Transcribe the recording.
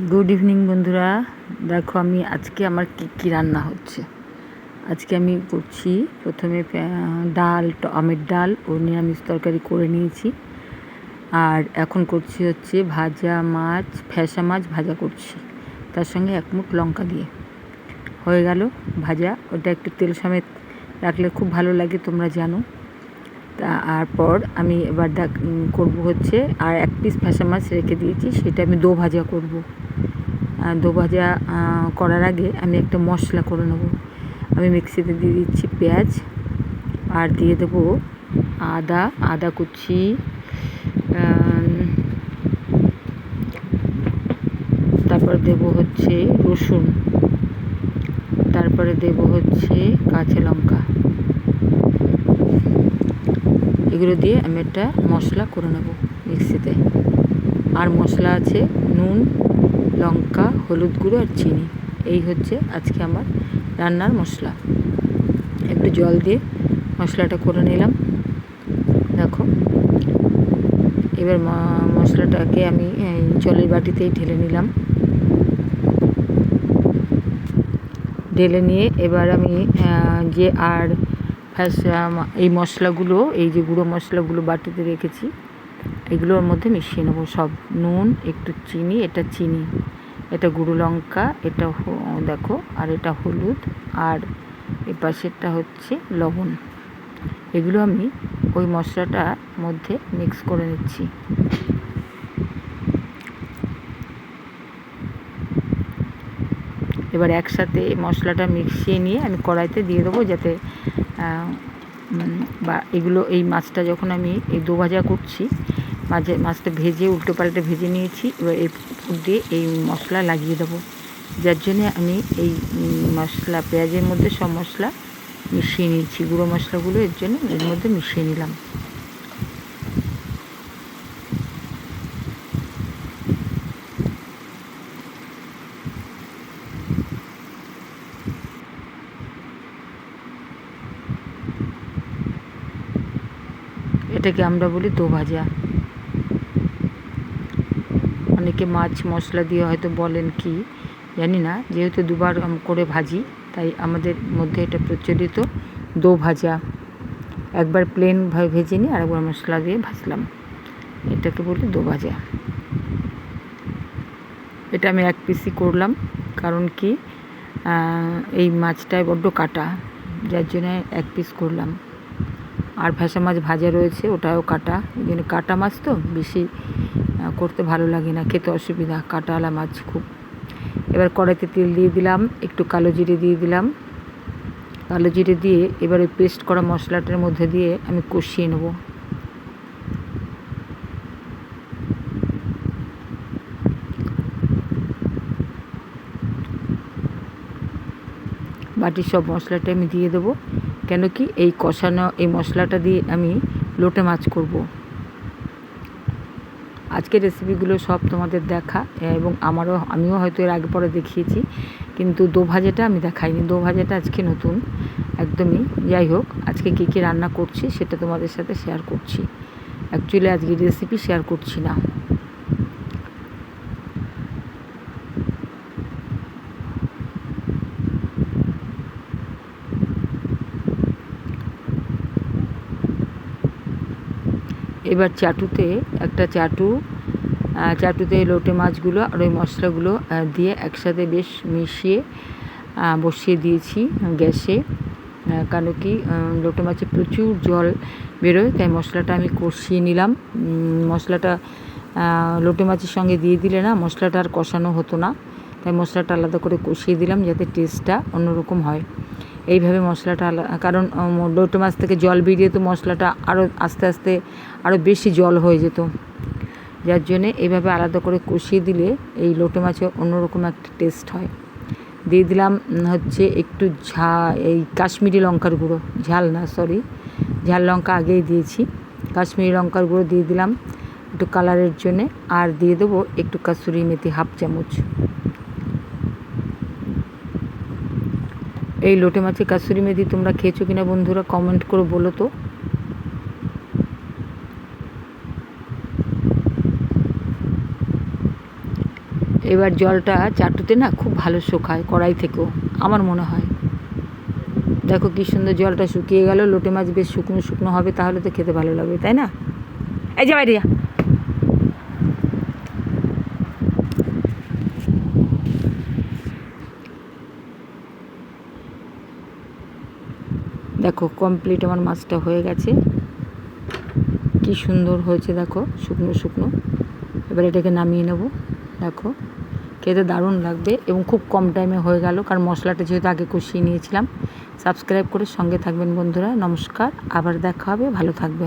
Good evening বন্ধুরা। দেখো, আমি আজকে আমার কী কী রান্না হচ্ছে? আজকে আমি করছি প্রথমে ডাল আমের ডাল ও নিরামিষ তরকারি করে নিয়েছি। আর এখন করছি হচ্ছে ভাজা মাছ, ফ্যাসা মাছ ভাজা করছি। তার সঙ্গে এক মুঠ লঙ্কা দিয়ে। হয়ে গেল ভাজা। ওটা একটু তেল সমেত রাখলে খুব ভালো লাগে, তোমরা জানো। তারপর আমি এবার দেখ করব হচ্ছে, আর এক পিস ফ্যাসা মাছ রেখে দিয়েছি, সেটা আমি দো ভাজা করব। দো ভাজা করার আগে আমি একটা মশলা করে নেব। আমি মিক্সিতে দিয়ে দিচ্ছি পেঁয়াজ, আর দিয়ে দেবো আদা আদা কুচি তারপর দেব হচ্ছে রসুন, তারপরে দেব হচ্ছে কাঁচা লঙ্কা। এগুলো দিয়ে আমি একটা মশলা করে নেব মিক্সিতে। আর মশলা আছে নুন, লঙ্কা, হলুদ গুঁড়ো আর চিনি। এই হচ্ছে আজকে আমার রান্নার মশলা। একটু জল দিয়ে মশলাটা করে নিলাম। দেখো, এবার মশলাটাকে আমি জলের বাটিতেই ঢেলে নিলাম। ঢেলে নিয়ে এবার আমি যে আর ফার্স্ট এই মশলাগুলো, এই যে গুঁড়ো মশলাগুলো বাটিতে রেখেছি এগুলো ওর মধ্যে মিশিয়ে নেব। সব নুন, একটু চিনি, এটা চিনি, এটা গুঁড়ো লঙ্কা, এটা দেখো, আর এটা হলুদ, আর এ পাশেরটা হচ্ছে লবণ। এগুলো আমি ওই মশলাটার মধ্যে মিক্স করে নিচ্ছি। এবার একসাথে মশলাটা মিশিয়ে নিয়ে আমি কড়াইতে দিয়ে দেবো যাতে বা এগুলো, এই মাছটা যখন আমি এই দোভাজা করছি, মাঝে, মাছটা ভেজে, উল্টো পাল্টে ভেজে নিয়েছি, এবার এই দিয়ে এই মশলা লাগিয়ে দেবো। যার জন্যে আমি এই মশলা, পেঁয়াজের মধ্যে সব মশলা মিশিয়ে নিয়েছি, গুঁড়ো মশলাগুলো এর জন্য এর মধ্যে মিশিয়ে নিলাম। এটাকে আমরা বলি দো ভাজা। অনেকে মাছ, মশলা দিয়ে হয়তো বলেন কি, জানি না। যেহেতু দুবার করে ভাজি, তাই আমাদের মধ্যে এটা প্রচলিত দো ভাজা। একবার প্লেন ভেজে নিই আর একবার মশলা দিয়ে ভাজলাম। এটাকে বলি দো ভাজা। এটা আমি এক পিসই করলাম, কারণ কি এই মাছটায় বড্ড কাটা, যার জন্য এক পিস করলাম। আর ভেসা মাছ ভাজা রয়েছে, ওটাও কাটা। জন্য কাটা মাছ তো বেশি করতে ভালো লাগে না, খেতে অসুবিধা। কাটাওয়ালা মাছ খুব। এবার কড়াইতে তেল দিয়ে দিলাম, একটু কালো জিরে দিয়ে দিলাম। কালো জিরে দিয়ে এবার ওই পেস্ট করা মশলাটার মধ্যে দিয়ে আমি কষিয়ে নেব। বাটির সব মশলাটা আমি দিয়ে দেবো। কেন কি এই কষানো, এই মশলাটা দিয়ে আমি লোটে মাছ করব। আজকের রেসিপিগুলো সব তোমাদের দেখা, এবং আমারও, আমিও হয়তো এর আগে পরে দেখিয়েছি, কিন্তু দো ভাজাটা আমি দেখাইনি। দো ভাজাটা আজকে নতুন, একদমই। যাই হোক, আজকে কী কী রান্না করছি সেটা তোমাদের সাথে শেয়ার করছি। অ্যাকচুয়ালি আজকে রেসিপি শেয়ার করছি না। এবার চাটুতে একটা চাটু চাটুতে লোটে মাছগুলো আর ওই মশলাগুলো দিয়ে একসাথে বেশ মিশিয়ে বসিয়ে দিয়েছি গ্যাসে। কেন কি লোটে মাছে প্রচুর জল বেরোয়, তাই মশলাটা আমি কষিয়ে নিলাম। মশলাটা লোটে মাছের সঙ্গে দিয়ে দিলে না মশলাটা আর কষানো হতো না, তাই মশলাটা আলাদা করে কষিয়ে দিলাম যাতে টেস্টটা অন্যরকম হয়। এইভাবে মশলাটা কারণ লোটে মাছ থেকে জল বেরিয়ে তো মশলাটা আরও আস্তে আস্তে আরও বেশি জল হয়ে যেত। যার জন্যে এইভাবে আলাদা করে কষিয়ে দিলে এই লোটে মাছে অন্যরকম একটা টেস্ট হয়। দিয়ে দিলাম হচ্ছে একটু ঝা এই কাশ্মীরি লঙ্কার গুঁড়ো। ঝাল না সরি ঝাল লঙ্কা আগেই দিয়েছি। কাশ্মীরি লঙ্কার গুঁড়ো দিয়ে দিলাম একটু কালারের জন্যে। আর দিয়ে দেবো একটু কাসুরি মেথি হাফ চামচ। এই লোটে মাছের কাসুরি মেথি তোমরা খেয়েছো কিনা বন্ধুরা কমেন্ট করে বলো তো। এবার জলটা চাটুতে না খুব ভালো শুকায় কড়াই থেকেও, আমার মনে হয়। দেখো কি সুন্দর জলটা শুকিয়ে গেল, লোটে মাছ বেশ শুকনো শুকনো হবে, তাহলে তো খেতে ভালো লাগবে, তাই না? এই যে বাইরে দেখো কমপ্লিট আমার মাছটা হয়ে গেছে। কি সুন্দর হয়েছে, দেখো, শুকনো শুকনো। এবার এটাকে নামিয়ে নেব, দেখো। খেতে দারুণ লাগবে এবং খুব কম টাইমে হয়ে গেল, কারণ মশলাটা যেহেতু আগে কষিয়ে নিয়েছিলাম। সাবস্ক্রাইব করে সঙ্গে থাকবেন বন্ধুরা, নমস্কার, আবার দেখা হবে, ভালো থাকবেন।